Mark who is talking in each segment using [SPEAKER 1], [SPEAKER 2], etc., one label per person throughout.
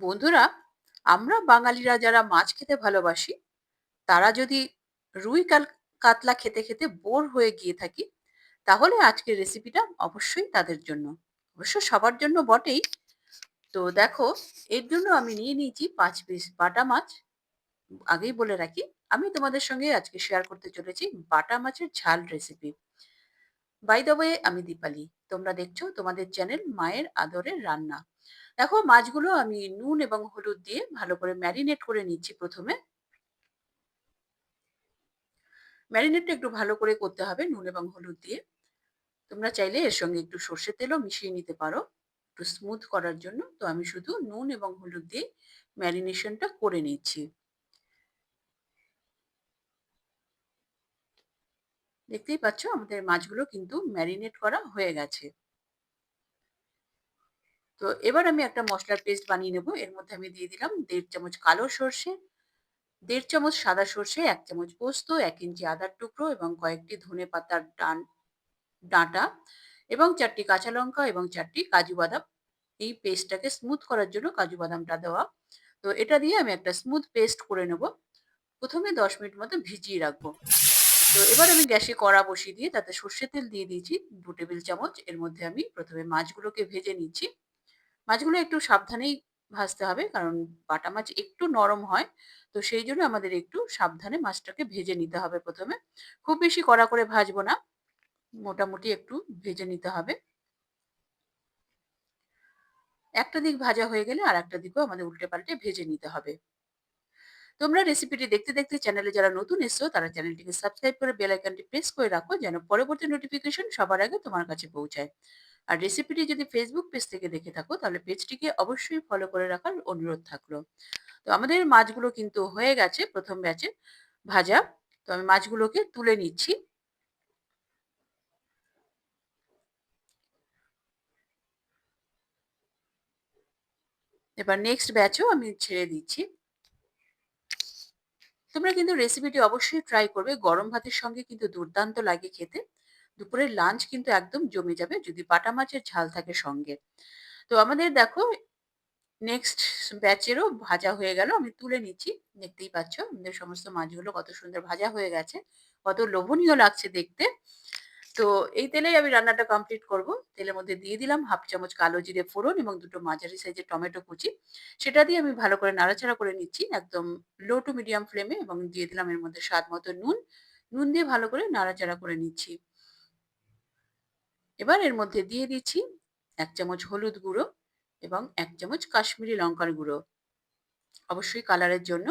[SPEAKER 1] বন্ধুরা, আমরা বাঙালিরা যারা মাছ খেতে ভালোবাসি, তারা যদি রুই কাল, কাতলা খেতে খেতে বোর হয়ে গিয়ে থাকি, তাহলে আজকের রেসিপিটা অবশ্যই তাদের জন্য। অবশ্য সবার জন্য বটেই। তো দেখো, এর জন্য আমি নিয়ে নিয়েছি পাঁচ পিস বাটা মাছ। আগেই বলে রাখি, আমি তোমাদের সঙ্গে আজকে শেয়ার করতে চলেছি বাটা মাছের ঝাল রেসিপি বাই দ্য আমি দীপালি। তোমরা দেখছ তোমাদের চ্যানেল মায়ের আদরের রান্না। দেখো মাছগুলো আমি নুন এবং হলুদ দিয়ে ভালো করে ম্যারিনেট করে নিচ্ছি প্রথমে। ম্যারিনেটটা একটু ভালো করে করতে হবে নুন এবং হলুদ দিয়ে। তোমরা চাইলে এর সঙ্গে একটু সর্ষের তেলও মিশিয়ে নিতে পারো একটু স্মুথ করার জন্য। তো আমি শুধু নুন এবং হলুদ দিয়ে ম্যারিনেশনটা করে নিচ্ছি। দেখতেই পাচ্ছ আমাদের মাছগুলো কিন্তু ম্যারিনেট করা হয়ে গেছে। তো এবার আমি একটা মশলার পেস্ট বানিয়ে নেব। এর মধ্যে আমি দিয়ে দিলাম দেড় চামচ কালো সর্ষে, দেড় চামচ সাদা সর্ষে, এক চামচ পোস্ত, এক ইঞ্চি আদার টুকরো এবং কয়েকটি ধনে পাতার ডান, ডাঁটা এবং চারটি কাঁচা লঙ্কা এবং চারটি কাজু বাদাম। এই পেস্টটাকে স্মুথ করার জন্য কাজু বাদামটা দেওয়া। তো এটা দিয়ে আমি একটা স্মুথ পেস্ট করে নেব। প্রথমে দশ মিনিট মতো ভিজিয়ে রাখব। তো এবার আমি গ্যাসে কড়া বসিয়ে দিয়ে তাতে সর্ষে তেল দিয়ে দিয়েছি দু টেবিল চামচ। এর মধ্যে আমি প্রথমে মাছগুলোকে ভেজে নিচ্ছি। মাছগুলো একটু সাবধানেই ভাজতে হবে। কারণ বাটা মাছ একটু নরম হয়, তো সেই জন্য আমাদের একটু সাবধানে মাছটাকে ভেজে নিতে হবে প্রথমে। খুব বেশি কড়া করে ভাজবো না, মোটামুটি একটু ভেজে নিতে হবে। একটা দিক ভাজা হয়ে গেলে আর একটা দিকও আমাদের উল্টে পাল্টে ভেজে নিতে হবে। তোমরা রেসিপিটি দেখতে দেখতে চ্যানেলে যারা নতুন এসছো, তারা চ্যানেলটিকে সাবস্ক্রাইব করে বেল আইকনটি প্রেস করে রাখো, যেন পরবর্তী নোটিফিকেশন সবার আগে তোমার কাছে পৌঁছায়। আর রেসিপিটি যদি ফেসবুক পেজ থেকে দেখে থাকো, তাহলে পেজটিকে অবশ্যই ফলো করে রাখার অনুরোধ থাকল। তো আমাদের মাছগুলো কিন্তু হয়ে গেছে প্রথম ব্যাচে ভাজা। তো আমি মাছগুলোকে তুলে নিচ্ছি। এবার নেক্সট ব্যাচও আমি ছেড়ে দিচ্ছি। তোমরা কিন্তু রেসিপিটি অবশ্যই ট্রাই করবে। গরম ভাতের সঙ্গে কিন্তু দুর্দান্ত লাগে খেতে। দুপুরের লাঞ্চ কিন্তু একদম জমে যাবে যদি বাটা মাছের ঝাল থাকে সঙ্গে। তো আমাদের দেখো নেক্সট ব্যাচেরও ভাজা হয়ে গেল, আমি তুলে নিচ্ছি। দেখতেই পাচ্ছ, আমাদের সমস্ত মাছগুলো কত সুন্দর ভাজা হয়ে গেছে, কত লোভনীয় লাগছে দেখতে। তো এই তেলেই আমি রান্নাটা কমপ্লিট করব। তেলের মধ্যে দিয়ে দিলাম হাফ চামচ কালো জিরে ফোড়ন এবং দুটো মাঝারি সাইজের টমেটো কুচি। সেটা দিয়ে আমি ভালো করে নাড়াচাড়া করে নিচ্ছি, একদম লো টু মিডিয়াম ফ্লেমে এবং দিয়ে দিলাম এর মধ্যে স্বাদ মতো নুন। নুন দিয়ে ভালো করে নাড়াচাড়া করে নিচ্ছি। এবার এর মধ্যে দিয়ে দিচ্ছি এক চামচ হলুদ গুঁড়ো এবং এক চামচ কাশ্মীরি লঙ্কার গুঁড়ো। অবশ্যই কালারের জন্য।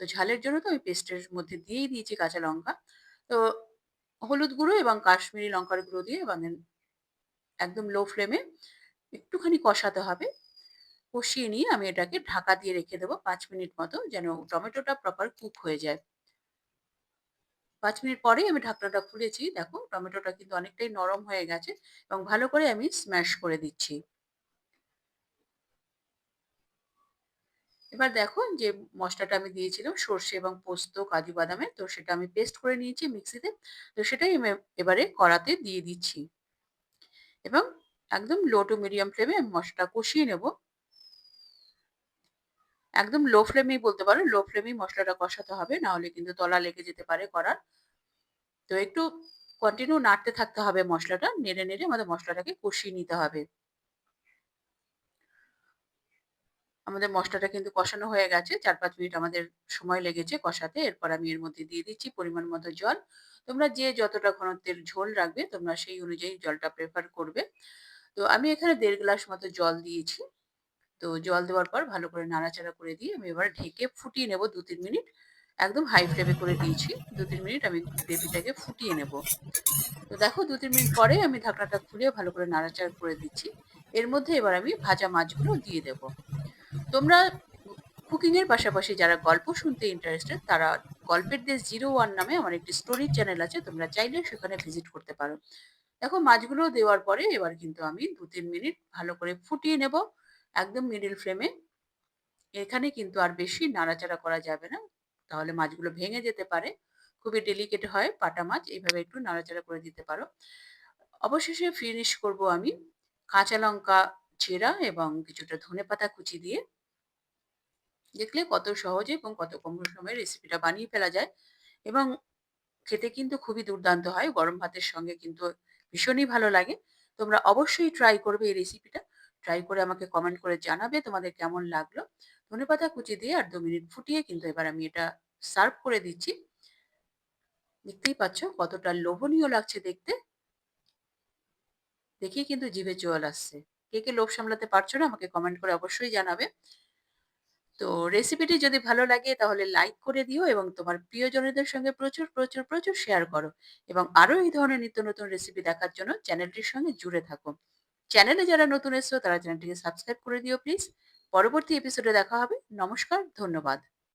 [SPEAKER 1] তো ঝালের জন্য তো আমি পেস্টের মধ্যে দিয়েই দিয়েছি কাঁচা লঙ্কা। তো হলুদ গুঁড়ো এবং কাশ্মীরি লঙ্কার গুঁড়ো দিয়ে এবং একদম লো ফ্লেমে একটুখানি কষাতে হবে। কষিয়ে নিয়ে আমি এটাকে ঢাকা দিয়ে রেখে দেবো পাঁচ মিনিট মতো যেন টমেটোটা প্রপার কুক হয়ে যায়। পাঁচ মিনিট পরেই আমি ঢাকনাটা খুলেছি। দেখো, টমেটোটা কিন্তু অনেকটাই নরম হয়ে গেছে এবং ভালো করে আমি স্ম্যাশ করে দিচ্ছি। এবার দেখো, যে মশলাটা আমি দিয়েছিলাম, সর্ষে এবং পোস্ত, কাজু বাদামের তো সেটা আমি পেস্ট করে নিয়েছি মিক্সিতে। তো সেটাই আমি এবারে কড়াতে দিয়ে দিচ্ছি। এবং একদম লো টু মিডিয়াম ফ্লেমে আমি মশলাটা কষিয়ে নেব। একদম লো ফ্লেমেই বলতে পারো লো ফ্লেমেই মশলাটা কষাতে হবে না হলে কিন্তু তলা লেগে যেতে পারে করার। তো একটু কন্টিনিউ নাড়তে থাকতে হবে মশলাটা, নেড়ে নেড়ে আমাদের মশলাটাকে কষিয়ে নিতে হবে। আমাদের মশলাটা কিন্তু কষানো হয়ে গেছে চার পাঁচ মিনিট আমাদের সময় লেগেছে কষাতে, এরপর আমি এর মধ্যে দিয়ে দিচ্ছি পরিমাণ মতো জল। তোমরা যে যতটা ঘনত্বের ঝোল রাখবে, তোমরা সেই অনুযায়ী জলটা প্রেফার করবে। তো আমি এখানে দেড় গ্লাস মতো জল দিয়েছি। তো জল দেওয়ার পর ভালো করে নাড়াচাড়া করে দিয়ে আমি এবার ঢেকে ফুটিয়ে নেব দু তিন মিনিট। একদম হাই ফ্লেমে করে দিয়েছি। দু তিন মিনিট আমি গ্রেভিটাকে ফুটিয়ে নেব। তো দেখো দু তিন মিনিট পরে আমি ঢাকনাটা খুলে ভালো করে নাড়াচাড়া করে দিচ্ছি। এর মধ্যে এবার আমি ভাজা মাছগুলো দিয়ে দেবো। তোমরা কুকিংয়ের পাশাপাশি যারা গল্প শুনতে ইন্টারেস্টেড তারা গল্পের দেশ জিরো ওয়ান নামে আমার একটি স্টোরি চ্যানেল আছে, তোমরা চাইলে সেখানে ভিজিট করতে পারো। দেখো মাছগুলো দেওয়ার পরে এবার কিন্তু আমি দু তিন মিনিট ভালো করে ফুটিয়ে নেব। একদম মিডিল ফ্লেমে এখানে কিন্তু আর বেশি নাড়াচাড়া করা যাবে না তাহলে মাছগুলো ভেঙে যেতে পারে খুবই ডেলিকেট হয় পাটা মাছ, এইভাবে একটু নাড়াচাড়া করে দিতে পারো অবশেষে ফিনিশ করব আমি কাঁচা লঙ্কা চেরা এবং কিছুটা ধনে পাতা কুচি দিয়ে দেখলে কত সহজে এবং কত কম সময়ে রেসিপিটা বানিয়ে ফেলা যায় এবং খেতে কিন্তু খুবই দুর্দান্ত হয়। গরম ভাতের সঙ্গে কিন্তু ভীষণই ভালো লাগে। তোমরা অবশ্যই ট্রাই করবে এই রেসিপিটা। ট্রাই করে আমাকে কমেন্ট করে জানাবে তোমাদের কেমন লাগল। ধনেপাতা কুচি দিয়ে আর দু মিনিট ফুটিয়ে কিন্তু এবার আমি এটা সার্ভ করে দিচ্ছি। দেখতেই পাচ্ছ কতটা লোভনীয় লাগছে দেখতে। দেখেই কিন্তু জিভে জল আসছে। কে, কে লোভ সামলাতে পারছ না আমাকে কমেন্ট করে অবশ্যই জানাবে। তো রেসিপিটি যদি ভালো লাগে তাহলে লাইক করে দিও এবং তোমার প্রিয়জনদের সঙ্গে প্রচুর, প্রচুর, প্রচুর শেয়ার করো। এবং আরও এই ধরনের নিত্য নতুন রেসিপি দেখার জন্য চ্যানেলটির সঙ্গে জুড়ে থাকো। চ্যানেলে যারা নতুন এসছো তারা চ্যানেলটিকে সাবস্ক্রাইব করে দিও প্লিজ। পরবর্তী এপিসোডে দেখা হবে। নমস্কার, ধন্যবাদ।